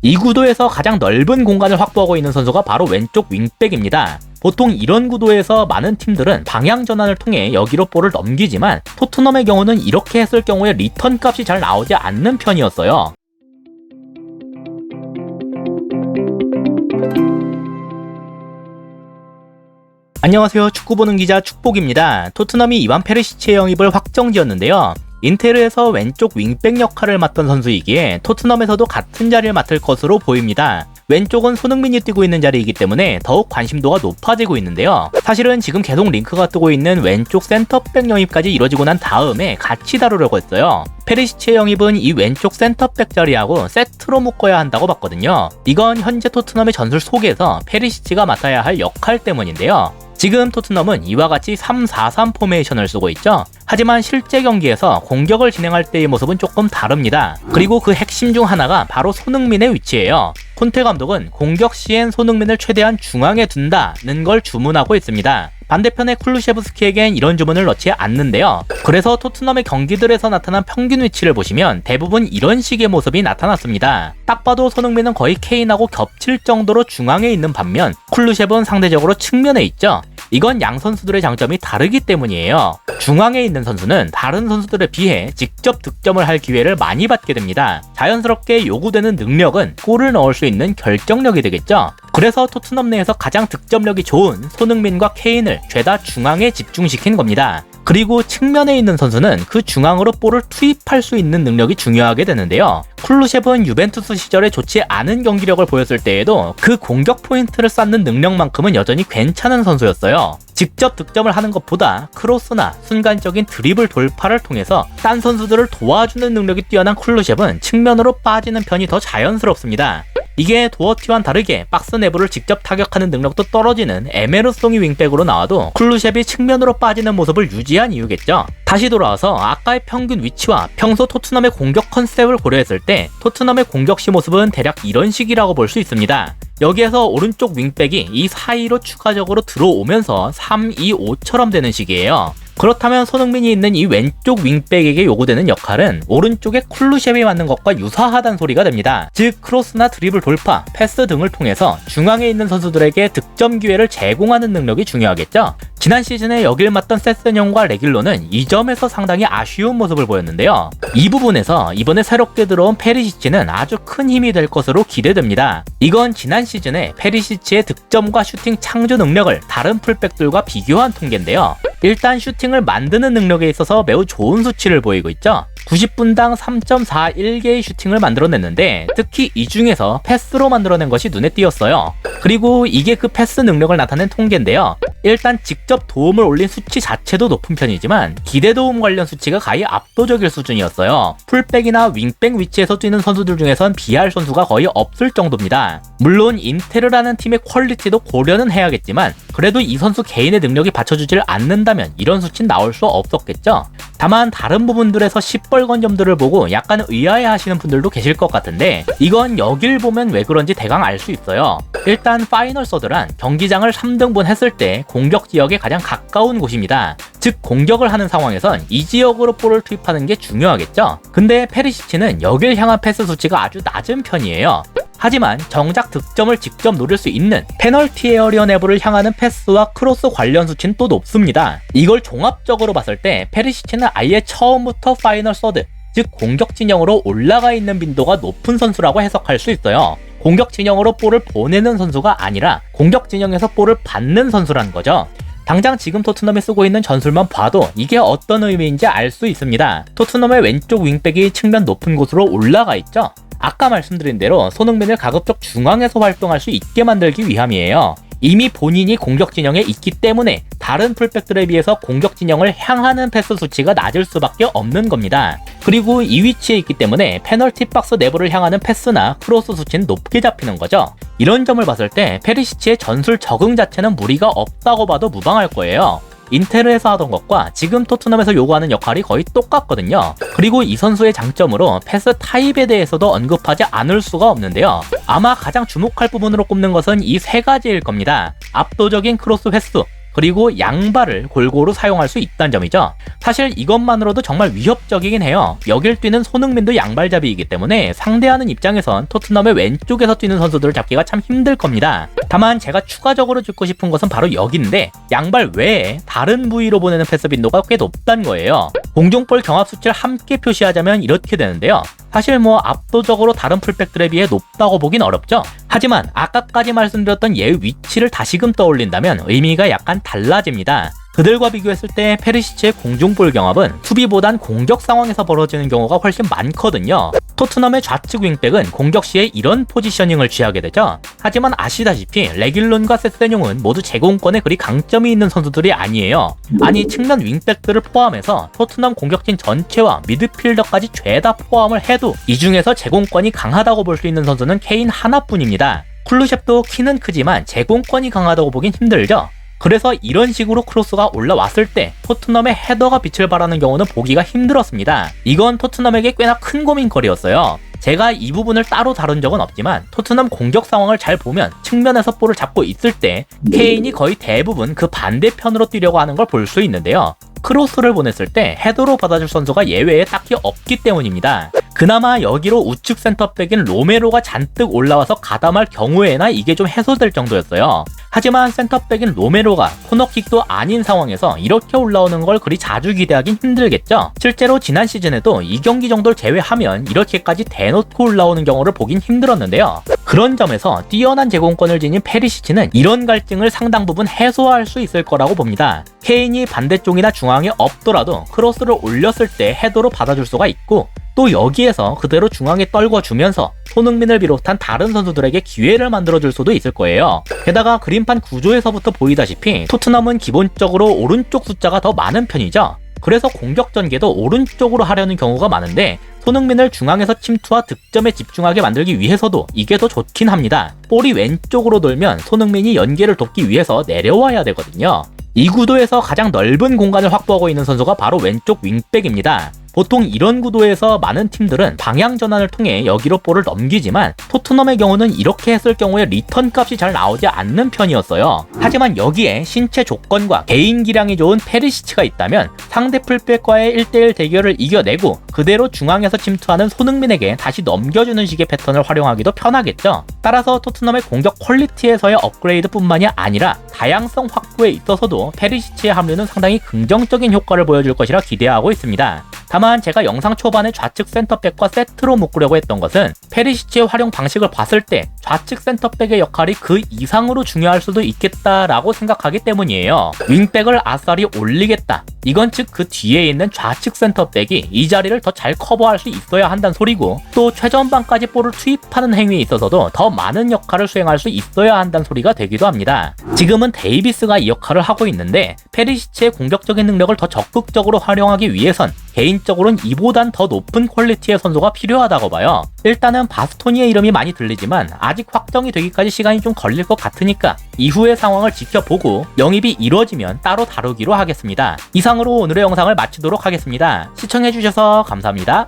이 구도에서 가장 넓은 공간을 확보하고 있는 선수가 바로 왼쪽 윙백입니다. 보통 이런 구도에서 많은 팀들은 방향 전환을 통해 여기로 볼을 넘기지만 토트넘의 경우는 이렇게 했을 경우에 리턴 값이 잘 나오지 않는 편이었어요. 안녕하세요. 축구 보는 기자 축복입니다. 토트넘이 이반 페르시치의 영입을 확정 지었는데요. 인테르에서 왼쪽 윙백 역할을 맡던 선수이기에 토트넘에서도 같은 자리를 맡을 것으로 보입니다. 왼쪽은 손흥민이 뛰고 있는 자리이기 때문에 더욱 관심도가 높아지고 있는데요. 사실은 지금 계속 링크가 뜨고 있는 왼쪽 센터백 영입까지 이뤄지고 난 다음에 같이 다루려고 했어요. 페리시치의 영입은 이 왼쪽 센터백 자리하고 세트로 묶어야 한다고 봤거든요. 이건 현재 토트넘의 전술 속에서 페리시치가 맡아야 할 역할 때문인데요. 지금 토트넘은 이와 같이 3-4-3 포메이션을 쓰고 있죠. 하지만 실제 경기에서 공격을 진행할 때의 모습은 조금 다릅니다. 그리고 그 핵심 중 하나가 바로 손흥민의 위치예요. 콘테 감독은 공격 시엔 손흥민을 최대한 중앙에 둔다는 걸 주문하고 있습니다. 반대편의 쿨루셰브스키에겐 이런 주문을 넣지 않는데요. 그래서 토트넘의 경기들에서 나타난 평균 위치를 보시면 대부분 이런 식의 모습이 나타났습니다. 딱 봐도 손흥민은 거의 케인하고 겹칠 정도로 중앙에 있는 반면 쿨루셰브는 상대적으로 측면에 있죠. 이건 양 선수들의 장점이 다르기 때문이에요. 중앙에 있는 선수는 다른 선수들에 비해 직접 득점을 할 기회를 많이 받게 됩니다. 자연스럽게 요구되는 능력은 골을 넣을 수 있는 결정력이 되겠죠. 그래서 토트넘 내에서 가장 득점력이 좋은 손흥민과 케인을 죄다 중앙에 집중시킨 겁니다. 그리고 측면에 있는 선수는 그 중앙으로 볼을 투입할 수 있는 능력이 중요하게 되는데요. 쿨루셰브는 유벤투스 시절에 좋지 않은 경기력을 보였을 때에도 그 공격 포인트를 쌓는 능력만큼은 여전히 괜찮은 선수였어요. 직접 득점을 하는 것보다 크로스나 순간적인 드리블 돌파를 통해서 딴 선수들을 도와주는 능력이 뛰어난 쿨루셰브는 측면으로 빠지는 편이 더 자연스럽습니다. 이게 도어티와는 다르게 박스 내부를 직접 타격하는 능력도 떨어지는 에메르송이 윙백으로 나와도 쿨루셰이 측면으로 빠지는 모습을 유지한 이유겠죠. 다시 돌아와서 아까의 평균 위치와 평소 토트넘의 공격 컨셉을 고려했을 때 토트넘의 공격 시 모습은 대략 이런 식이라고 볼 수 있습니다. 여기에서 오른쪽 윙백이 이 사이로 추가적으로 들어오면서 3, 2, 5처럼 되는 식이에요. 그렇다면 손흥민이 있는 이 왼쪽 윙백에게 요구되는 역할은 오른쪽에 쿨루셰이 맞는 것과 유사하단 소리가 됩니다. 즉 크로스나 드리블 돌파, 패스 등을 통해서 중앙에 있는 선수들에게 득점 기회를 제공하는 능력이 중요하겠죠. 지난 시즌에 여길 맡던 세스뇽과 레길로는 이 점에서 상당히 아쉬운 모습을 보였는데요. 이 부분에서 이번에 새롭게 들어온 페리시치는 아주 큰 힘이 될 것으로 기대됩니다. 이건 지난 시즌에 페리시치의 득점과 슈팅 창조 능력을 다른 풀백들과 비교한 통계인데요. 일단 슈팅을 만드는 능력에 있어서 매우 좋은 수치를 보이고 있죠. 90분당 3.41개의 슈팅을 만들어냈는데 특히 이 중에서 패스로 만들어낸 것이 눈에 띄었어요. 그리고 이게 그 패스 능력을 나타낸 통계인데요. 일단 직접 도움을 올린 수치 자체도 높은 편이지만 기대 도움 관련 수치가 가히 압도적일 수준이었어요. 풀백이나 윙백 위치에서 뛰는 선수들 중에선 비할 선수가 거의 없을 정도입니다. 물론 인테르라는 팀의 퀄리티도 고려는 해야겠지만 그래도 이 선수 개인의 능력이 받쳐주질 않는다면 이런 수치는 나올 수 없었겠죠. 다만 다른 부분들에서 시뻘건 점들을 보고 약간 의아해 하시는 분들도 계실 것 같은데 이건 여길 보면 왜 그런지 대강 알 수 있어요. 일단 파이널 서드란 경기장을 3등분 했을 때 공격 지역에 가장 가까운 곳입니다. 즉 공격을 하는 상황에선 이 지역으로 볼을 투입하는 게 중요하겠죠. 근데 페리시치는 여길 향한 패스 수치가 아주 낮은 편이에요. 하지만 정작 득점을 직접 노릴 수 있는 페널티 에어리어 내부를 향하는 패스와 크로스 관련 수치는 또 높습니다. 이걸 종합적으로 봤을 때 페리시치는 아예 처음부터 파이널 서드, 즉 공격 진영으로 올라가 있는 빈도가 높은 선수라고 해석할 수 있어요. 공격 진영으로 볼을 보내는 선수가 아니라 공격 진영에서 볼을 받는 선수라는 거죠. 당장 지금 토트넘이 쓰고 있는 전술만 봐도 이게 어떤 의미인지 알 수 있습니다. 토트넘의 왼쪽 윙백이 측면 높은 곳으로 올라가 있죠. 아까 말씀드린 대로 손흥민을 가급적 중앙에서 활동할 수 있게 만들기 위함이에요. 이미 본인이 공격 진영에 있기 때문에 다른 풀백들에 비해서 공격 진영을 향하는 패스 수치가 낮을 수밖에 없는 겁니다. 그리고 이 위치에 있기 때문에 페널티 박스 내부를 향하는 패스나 크로스 수치는 높게 잡히는 거죠. 이런 점을 봤을 때 페리시치의 전술 적응 자체는 무리가 없다고 봐도 무방할 거예요. 인테르에서 하던 것과 지금 토트넘에서 요구하는 역할이 거의 똑같거든요. 그리고 이 선수의 장점으로 패스 타입에 대해서도 언급하지 않을 수가 없는데요. 아마 가장 주목할 부분으로 꼽는 것은 이 세 가지일 겁니다. 압도적인 크로스 횟수, 그리고 양발을 골고루 사용할 수 있다는 점이죠. 사실 이것만으로도 정말 위협적이긴 해요. 여길 뛰는 손흥민도 양발잡이이기 때문에 상대하는 입장에선 토트넘의 왼쪽에서 뛰는 선수들을 잡기가 참 힘들 겁니다. 다만 제가 추가적으로 짚고 싶은 것은 바로 여기인데 양발 외에 다른 부위로 보내는 패스 빈도가 꽤 높다는 거예요. 공중볼 경합 수치를 함께 표시하자면 이렇게 되는데요. 사실 뭐 압도적으로 다른 풀백들에 비해 높다고 보긴 어렵죠. 하지만 아까까지 말씀드렸던 얘의 위치를 다시금 떠올린다면 의미가 약간 달라집니다. 그들과 비교했을 때 페리시치의 공중볼 경합은 수비보단 공격 상황에서 벌어지는 경우가 훨씬 많거든요. 토트넘의 좌측 윙백은 공격 시에 이런 포지셔닝을 취하게 되죠. 하지만 아시다시피 레길론과 세세뇽은 모두 제공권에 그리 강점이 있는 선수들이 아니에요. 아니 측면 윙백들을 포함해서 토트넘 공격진 전체와 미드필더까지 죄다 포함을 해도 이 중에서 제공권이 강하다고 볼 수 있는 선수는 케인 하나뿐입니다. 쿨루셉도 키는 크지만 제공권이 강하다고 보긴 힘들죠. 그래서 이런 식으로 크로스가 올라왔을 때 토트넘의 헤더가 빛을 발하는 경우는 보기가 힘들었습니다. 이건 토트넘에게 꽤나 큰 고민거리였어요. 제가 이 부분을 따로 다룬 적은 없지만 토트넘 공격 상황을 잘 보면 측면에서 볼을 잡고 있을 때 케인이 거의 대부분 그 반대편으로 뛰려고 하는 걸 볼 수 있는데요. 크로스를 보냈을 때 헤더로 받아줄 선수가 예외에 딱히 없기 때문입니다. 그나마 여기로 우측 센터백인 로메로가 잔뜩 올라와서 가담할 경우에나 이게 좀 해소될 정도였어요. 하지만 센터백인 로메로가 코너킥도 아닌 상황에서 이렇게 올라오는 걸 그리 자주 기대하긴 힘들겠죠. 실제로 지난 시즌에도 이 경기 정도를 제외하면 이렇게까지 대놓고 올라오는 경우를 보긴 힘들었는데요. 그런 점에서 뛰어난 제공권을 지닌 페리시치는 이런 갈증을 상당 부분 해소할 수 있을 거라고 봅니다. 케인이 반대쪽이나 중앙에 없더라도 크로스를 올렸을 때 헤더로 받아줄 수가 있고 또 여기에서 그대로 중앙에 떨궈주면서 손흥민을 비롯한 다른 선수들에게 기회를 만들어줄 수도 있을 거예요. 게다가 그림판 구조에서부터 보이다시피 토트넘은 기본적으로 오른쪽 숫자가 더 많은 편이죠. 그래서 공격 전개도 오른쪽으로 하려는 경우가 많은데 손흥민을 중앙에서 침투와 득점에 집중하게 만들기 위해서도 이게 더 좋긴 합니다. 볼이 왼쪽으로 돌면 손흥민이 연계를 돕기 위해서 내려와야 되거든요. 이 구도에서 가장 넓은 공간을 확보하고 있는 선수가 바로 왼쪽 윙백입니다. 보통 이런 구도에서 많은 팀들은 방향 전환을 통해 여기로 볼을 넘기지만 토트넘의 경우는 이렇게 했을 경우에 리턴 값이 잘 나오지 않는 편이었어요. 하지만 여기에 신체 조건과 개인 기량이 좋은 페리시치가 있다면 상대 풀백과의 1대1 대결을 이겨내고 그대로 중앙에서 침투하는 손흥민에게 다시 넘겨주는 식의 패턴을 활용하기도 편하겠죠. 따라서 토트넘의 공격 퀄리티에서의 업그레이드뿐만이 아니라 다양성 확보에 있어서도 페리시치의 합류는 상당히 긍정적인 효과를 보여줄 것이라 기대하고 있습니다. 다만 제가 영상 초반에 좌측 센터백과 세트로 묶으려고 했던 것은 페리시치의 활용 방식을 봤을 때 좌측 센터백의 역할이 그 이상으로 중요할 수도 있겠다라고 생각하기 때문이에요. 윙백을 아싸리 올리겠다. 이건 즉 그 뒤에 있는 좌측 센터백이 이 자리를 더 잘 커버할 수 있어야 한다는 소리고 또 최전방까지 볼을 투입하는 행위에 있어서도 더 많은 역할을 수행할 수 있어야 한다는 소리가 되기도 합니다. 지금은 데이비스가 이 역할을 하고 있는데 페리시치의 공격적인 능력을 더 적극적으로 활용하기 위해선 개인적으로는 이보단 더 높은 퀄리티의 선수가 필요하다고 봐요. 일단은 바스토니의 이름이 많이 들리지만 아직 확정이 되기까지 시간이 좀 걸릴 것 같으니까 이후의 상황을 지켜보고 영입이 이루어지면 따로 다루기로 하겠습니다. 이상으로 오늘의 영상을 마치도록 하겠습니다. 시청해주셔서 감사합니다.